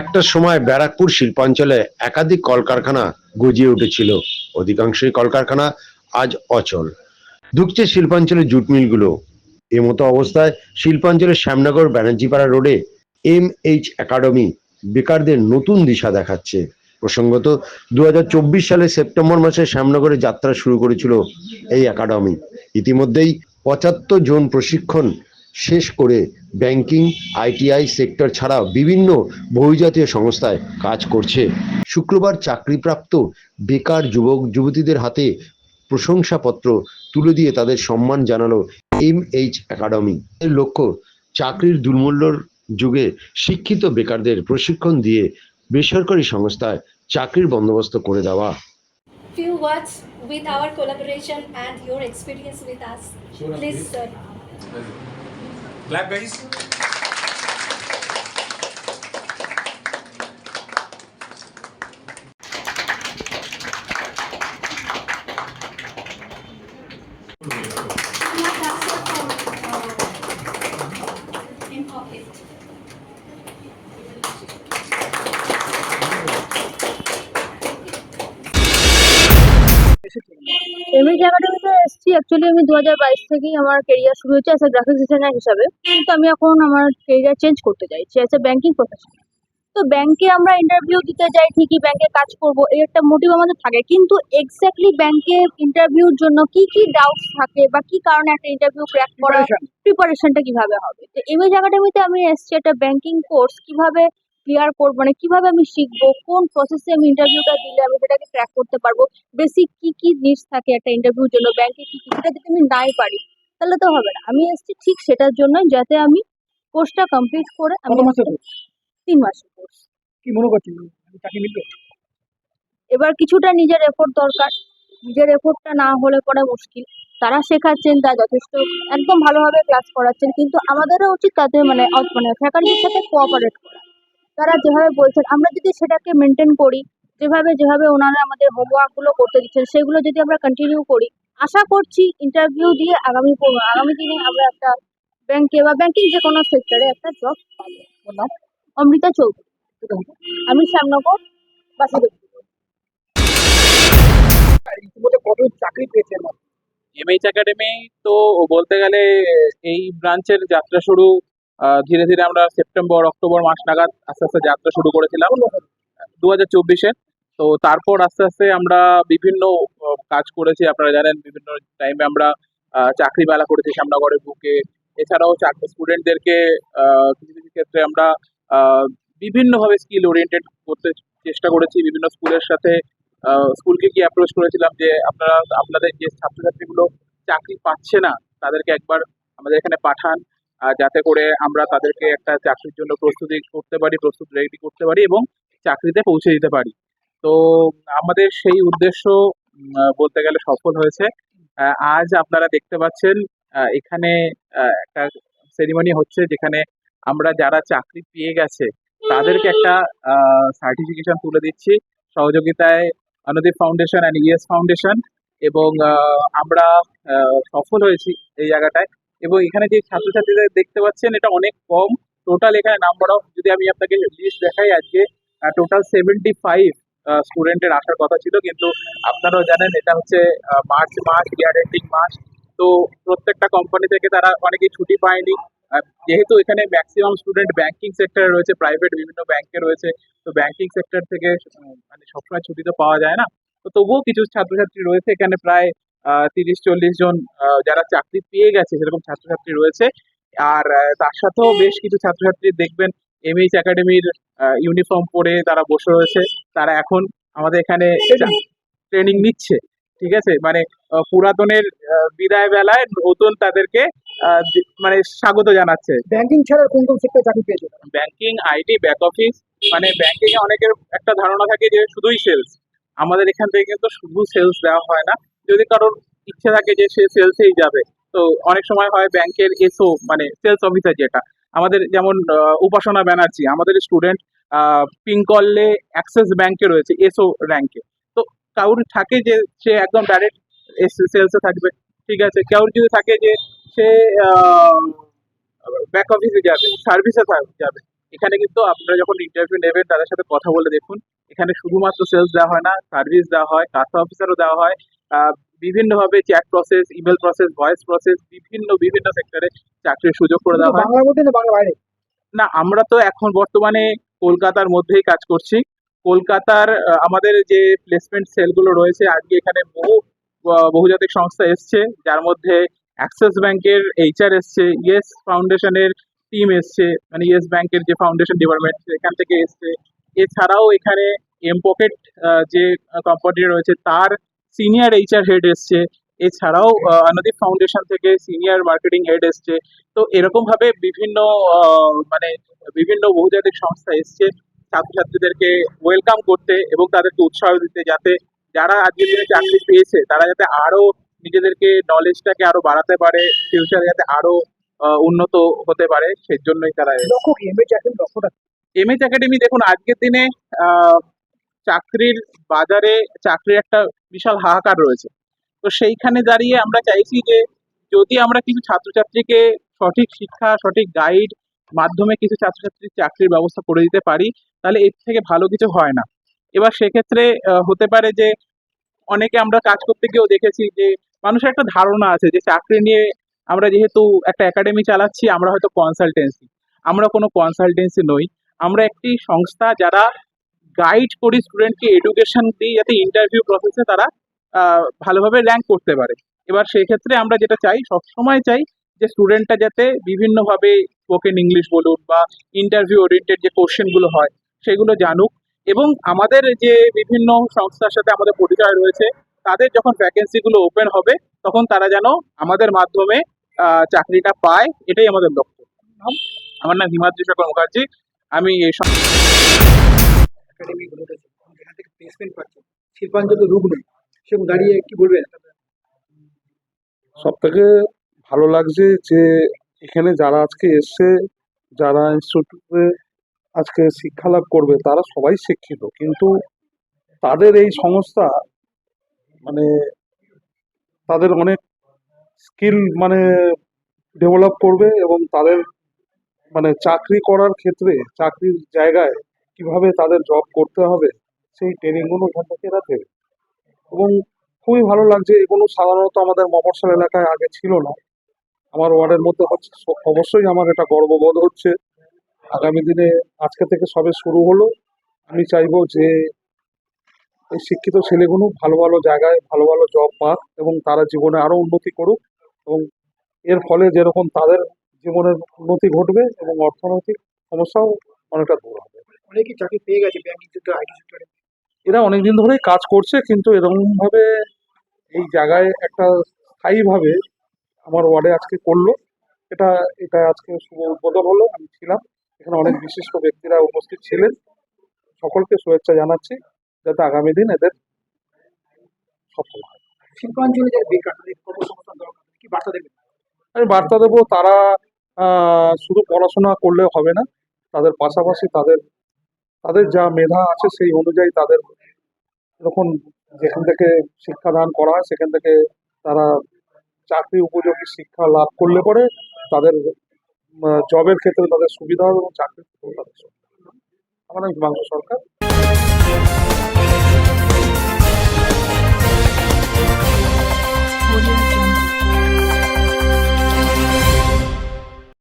একটা সময় ব্যারাকপুর শিল্পাঞ্চলে একাধিক কলকারখানা গজিয়ে উঠেছিল। অধিকাংশই কলকারখানা আজ অচল। ঢুকছে শিল্পাঞ্চলের জুট মিলগুলো। এমতো অবস্থায় শিল্পাঞ্চলের শ্যামনগর ব্যানার্জিপাড়া রোডে এম এইচ একাডেমি বেকারদের নতুন দিশা দেখাচ্ছে। প্রসঙ্গত দু হাজার চব্বিশ সালে সেপ্টেম্বর মাসে শ্যামনগরে যাত্রা শুরু করেছিল এই একাডেমি। ইতিমধ্যেই পঁচাত্তর জন প্রশিক্ষণ শেষ করে ব্যাংকিং আইটিআই সেক্টর ছাড়াও বিভিন্ন বহুজাতীয় সংস্থায় কাজ করছে শুক্রবার চাকরিপ্রাপ্ত বেকার যুবক যুবতীদের হাতে প্রশংসাপত্র তুলে দিয়ে তাদের সম্মান জানালো এম এইচ একাডেমি এর লক্ষ্য চাকরির দুর্মূল্যর যুগে শিক্ষিত বেকারদের প্রশিক্ষণ দিয়ে বেসরকারি সংস্থায় চাকরির বন্দোবস্ত করে দেওয়া few words with our collaboration and your experience with us. Sure, Please, please. sir. Clap, guys. এমনি জায়গাটা এসেছি অ্যাকচুয়ালি আমি দু হাজার বাইশ থেকেই আমার কেরিয়ার শুরু হয়েছে অ্যাজ এ গ্রাফিক্স ডিজাইনার হিসাবে। কিন্তু আমি এখন আমার কেরিয়ার চেঞ্জ করতে চাইছি অ্যাজ এ ব্যাংকিং প্রফেশন তো ব্যাংকে আমরা ইন্টারভিউ দিতে যাই ঠিকই ব্যাংকে কাজ করব এই একটা মোটিভ আমাদের থাকে। কিন্তু এক্স্যাক্টলি ব্যাংকে ইন্টারভিউর জন্য কি কি ডাউটস থাকে বা কি কারণে একটা ইন্টারভিউ ক্র্যাক করা প্রিপারেশনটা কীভাবে হবে? তো এমএজ একাডেমিতে আমি এসেছি একটা ব্যাংকিং কোর্স কীভাবে ক্লিয়ার করব মানে কীভাবে আমি শিখব কোন প্রসেসে আমি ইন্টারভিউটা দিলে আমি সেটাকে ক্র্যাক করতে পারব বেসিক কি কি নিডস থাকে একটা ইন্টারভিউর জন্য ব্যাংকে কি কি সেটা যদি আমি নাই পারি তাহলে তো হবে না। আমি এসেছি ঠিক সেটার জন্যই যাতে আমি কোর্সটা কমপ্লিট করে আমি? তিন মাসের কোর্স কি মনে করছেন? এবার কিছুটা নিজের এফোর্ট দরকার। নিজের এফোর্টটা না হলে পরে মুশকিল। তারা শেখাচ্ছেন তা যথেষ্ট একদম ভালোভাবে ক্লাস করাচ্ছেন কিন্তু আমাদেরও উচিত তাদের মানে মানে ফ্যাকাল্টির সাথে কোঅপারেট করা। তারা যেভাবে বলছেন আমরা যদি সেটাকে মেনটেন করি যেভাবে যেভাবে ওনারা আমাদের হোমওয়ার্কগুলো করতে দিচ্ছেন সেগুলো যদি আমরা কন্টিনিউ করি আশা করছি ইন্টারভিউ দিয়ে আগামী আগামী দিনে আমরা একটা ব্যাংকে বা ব্যাংকিং যে কোনো সেক্টরে একটা জব পাবো। অমৃতা চৌধুরী আমি শ্যামনগর বাসুদেব কত চাকরি পেয়েছে এমএইচ একাডেমি তো বলতে গেলে এই ব্রাঞ্চের যাত্রা শুরু ধীরে ধীরে আমরা সেপ্টেম্বর, অক্টোবর মাস নাগাদ আস্তে আস্তে যাত্রা শুরু করেছিলাম। দু হাজার তো তারপর আস্তে আস্তে আমরা বিভিন্ন কাজ করেছি। আপনারা জানেন, বিভিন্ন টাইমে আমরা চাকরি মেলা করেছি শ্যামনগরের বুকে। এছাড়াও স্টুডেন্টদেরকে কিছু কিছু ক্ষেত্রে আমরা বিভিন্নভাবে স্কিল ওরিয়েন্টেড করতে চেষ্টা করেছি। বিভিন্ন স্কুলের সাথে স্কুলকে কি অ্যাপ্রোচ করেছিলাম যে, আপনারা, আপনাদের যে ছাত্রছাত্রীগুলো চাকরি পাচ্ছে না, তাদেরকে একবার আমাদের এখানে পাঠান। যাতে করে আমরা তাদেরকে একটা চাকরির জন্য প্রস্তুতি করতে পারি, প্রস্তুত রেডি করতে পারি এবং চাকরিতে পৌঁছে দিতে পারি। তো আমাদের সেই উদ্দেশ্য বলতে গেলে সফল হয়েছে। আজ আপনারা দেখতে পাচ্ছেন এখানে একটা সেরিমনি হচ্ছে যেখানে আমরা যারা চাকরি পেয়ে গেছে, তাদেরকে একটা সার্টিফিকেশন তুলে দিচ্ছি। সহযোগিতায় Anudip foundation and ES foundation এবং আমরা সফল হয়েছি এই জায়গাটায়। এবং এখানে যে ছাত্রছাত্রীদের দেখতে পাচ্ছেন, এটা অনেক কম। টোটাল এখানে নাম্বার অফ যদি আমি আপনাকে লিস্ট দেখাই আজকে টোটাল সেভেন্টি ফাইভ স্টুডেন্টের আসার কথা ছিল। কিন্তু আপনারাও জানেন, এটা হচ্ছে মার্চ মাস ইয়ার এন্ডিং মাস। তো প্রত্যেকটা কোম্পানি থেকে তারা অনেকেই ছুটি পায়নি। যেহেতু এখানে ম্যাক্সিমাম স্টুডেন্ট ব্যাংকিং সেক্টরে রয়েছে প্রাইভেট বিভিন্ন ব্যাংকে রয়েছে। তো ব্যাংকিং সেক্টর থেকে মানে সবসময় ছুটি তো পাওয়া যায় না। তো তবুও কিছু ছাত্রছাত্রী রয়েছে এখানে প্রায় তিরিশ চল্লিশ জন যারা চাকরি পেয়ে গেছে সেরকম ছাত্রছাত্রী রয়েছে। আর তার সাথেও বেশ কিছু ছাত্রছাত্রী দেখবেন এমএইচ একাডেমির ইউনিফর্ম পরে তারা বসে রয়েছে। তারা এখন আমাদের এখানে ট্রেনিং নিচ্ছে ঠিক আছে? মানে পুরাতনের বিদায় বেলায় নতুন তাদেরকে মানে স্বাগত জানাচ্ছে। ব্যাংকিং ছাড়া কোন কোন সেক্টর চাকরি পেয়েছে ব্যাংকিং আইটি ব্যাক অফিস মানে ব্যাংকিং এ অনেকের একটা ধারণা থাকে যে শুধুই সেলস আমাদের এখান থেকে কিন্তু শুধু সেলস দেওয়া হয় না। যদি কারোর ইচ্ছে থাকে যে সে সেলসেই যাবে, তো অনেক সময় হয় ব্যাংকের এসও মানে সেলস অফিসার যেটা, আমাদের যেমন উপাসনা ব্যানার্জি, আমাদের স্টুডেন্ট পিঙ্কলে অ্যাক্সেস ব্যাংকে রয়েছে এসও র্যাঙ্কে তো কারোর থাকে যে সে একদম ডাইরেক্ট সেলসে থাকবে, ঠিক আছে? কারোর যদি থাকে যে সে ব্যাক অফিসে যাবে সার্ভিসে যাবে। এখানে কিন্তু আপনারা যখন ইন্টারভিউ নেবেন, তাদের সাথে কথা বলে দেখুন। এখানে শুধুমাত্র সেলস দেওয়া হয় না সার্ভিস দেওয়া হয় কাস্ট অফিসারও দেওয়া হয়। বিভিন্নভাবে chat process email process voice process বিভিন্ন বিভিন্ন সেক্টরে চাকরির সুযোগ করে দেওয়া হয়। বাংলার মধ্যে না বাংলা বাইরে? না আমরা তো এখন বর্তমানে কলকাতার মধ্যেই কাজ করছি। কলকাতার আমাদের যে প্লেসমেন্ট সেলগুলো রয়েছে আজকে এখানে বহু বহুজাতিক সংস্থা এসছে যার মধ্যে অ্যাক্সিস ব্যাংকের এইচআর এসছে ইয়েস ফাউন্ডেশনের টিম এসছে মানে ইয়েস ব্যাংকের যে ফাউন্ডেশন ডিপার্টমেন্ট এখান থেকে এসছে। এছাড়াও এখানে এম পকেট যে কোম্পানি রয়েছে তার সিনিয়র এইচআর হেড এসছে এছাড়াও আহ, ফাউন্ডেশন থেকে সিনিয়র মার্কেটিং হেড এসছে। তো এরকম ভাবে বিভিন্ন মানে বিভিন্ন বহুজাতিক সংস্থা এসছে ছাত্রছাত্রীদেরকে ওয়েলকাম করতে এবং তাদেরকে উৎসাহ দিতে যাতে যারা আজকের দিনে চাকরি পেয়েছে তারা যাতে আরও নিজেদেরকে নলেজটাকে আরও বাড়াতে পারে ফিউচারে যাতে আরও উন্নত হতে পারে সেই জন্যই তারা লক্ষ্যটা কি? একাডেমি দেখুন আজকের দিনে আহ, চাকরির বাজারে চাকরির একটা বিশাল হাহাকার রয়েছে। তো সেইখানে দাঁড়িয়ে আমরা চাইছি যে, যদি আমরা কিছু ছাত্রছাত্রীকে সঠিক শিক্ষা, সঠিক গাইড মাধ্যমে কিছু ছাত্রছাত্রীর চাকরির ব্যবস্থা করে দিতে পারি, তাহলে এর থেকে ভালো কিছু হয় না। এবার সেক্ষেত্রে হতে পারে যে, অনেকে আমরা কাজ করতে গিয়েও দেখেছি যে, মানুষের একটা ধারণা আছে যে, চাকরি নিয়ে আমরা যেহেতু একটা একাডেমি চালাচ্ছি, আমরা হয়তো কনসালটেন্সি আমরা কোনো কনসালটেন্সি নই। আমরা একটি সংস্থা যারা গাইড করি স্টুডেন্টকে এডুকেশন দিই যাতে ইন্টারভিউ প্রসেসে তারা ভালোভাবে র্যাঙ্ক করতে পারে। এবার সেই ক্ষেত্রে আমরা যেটা চাই, সবসময় চাই যে স্টুডেন্টটা যাতে বিভিন্নভাবে স্পোকেন ইংলিশ বলুন বা ইন্টারভিউ ওরিয়েন্টেড যে কোশ্চেনগুলো হয়, সেগুলো জানুক। এবং আমাদের যে বিভিন্ন সংস্থার সাথে আমাদের পরিচয় রয়েছে, তাদের যখন ভ্যাকেন্সিগুলো ওপেন হবে, তখন তারা যেন আমাদের মাধ্যমে চাকরিটা পায়, এটাই আমাদের লক্ষ্য। আমার নাম হিমাদ্রি শেখর মুখার্জি। আমি এই একাডেমি গুলো উঠেছে যেখান থেকে প্লেসমেন্ট পাচ্ছে শিল্পাঞ্চল নেই। সেরকম দাঁড়িয়ে কি বলবেন সব থেকে ভালো লাগছে যে এখানে যারা আজকে এসছে, যারা ইনস্টিটিউটে আজকে শিক্ষা লাভ করবে, তারা সবাই শিক্ষিত। কিন্তু তাদের এই সংস্থা মানে তাদের অনেক স্কিল মানে ডেভেলপ করবে এবং তাদের মানে চাকরি করার ক্ষেত্রে, চাকরির জায়গায় কীভাবে তাদের জব করতে হবে, সেই ট্রেনিংগুলো এখান থেকে এরা দেবে এবং খুবই ভালো লাগছে, এগুলো সাধারণত আমাদের মফস্বল এলাকায় আগে ছিল না। আমার ওয়ার্ডের মধ্যে হচ্ছে অবশ্যই আমার এটা গর্ববোধ হচ্ছে। আগামী দিনে আজকে থেকে সবে শুরু হলো। আমি চাইব যে এই শিক্ষিত ছেলেগুলো ভালো ভালো জায়গায় ভালো ভালো জব পাক এবং তারা জীবনে আরও উন্নতি করুক এবং এর ফলে যেরকম তাদের জীবনের উন্নতি ঘটবে এবং অর্থনৈতিক সমস্যাও অনেকটা দূর হবে। অনেকেই চাকরি পেয়ে গেছে ব্যাংকিং সেক্টর আইটি সেক্টরে এরা অনেকদিন ধরেই কাজ করছে কিন্তু এরকমভাবে এই জায়গায় একটা স্থায়ীভাবে আমার ওয়ার্ডে আজকে করল। এটা এটা আজকে শুভ উদ্বোধন হলো আমি ছিলাম। এখানে অনেক বিশিষ্ট ব্যক্তিরা উপস্থিত ছিলেন। সকলকে শুভেচ্ছা জানাচ্ছি যাতে আগামী দিন এদের সফল হয়। শিল্পাঞ্চলে যারা বেকার কর্মসংস্থান দরকার কি বার্তা দেবেন? আমি বার্তা দেবো তারা শুধু পড়াশোনা করলে হবে না তাদের পাশাপাশি তাদের তাদের যা মেধা আছে সেই অনুযায়ী তাদের যখন যেখান থেকে শিক্ষাদান করা হয়, সেখান থেকে তারা চাকরি উপযোগী শিক্ষা লাভ করলে পরে তাদের জবের ক্ষেত্রে তাদের সুবিধা হবে এবং চাকরির ক্ষেত্রে তাদের সুবিধা আমার নাম সরকার।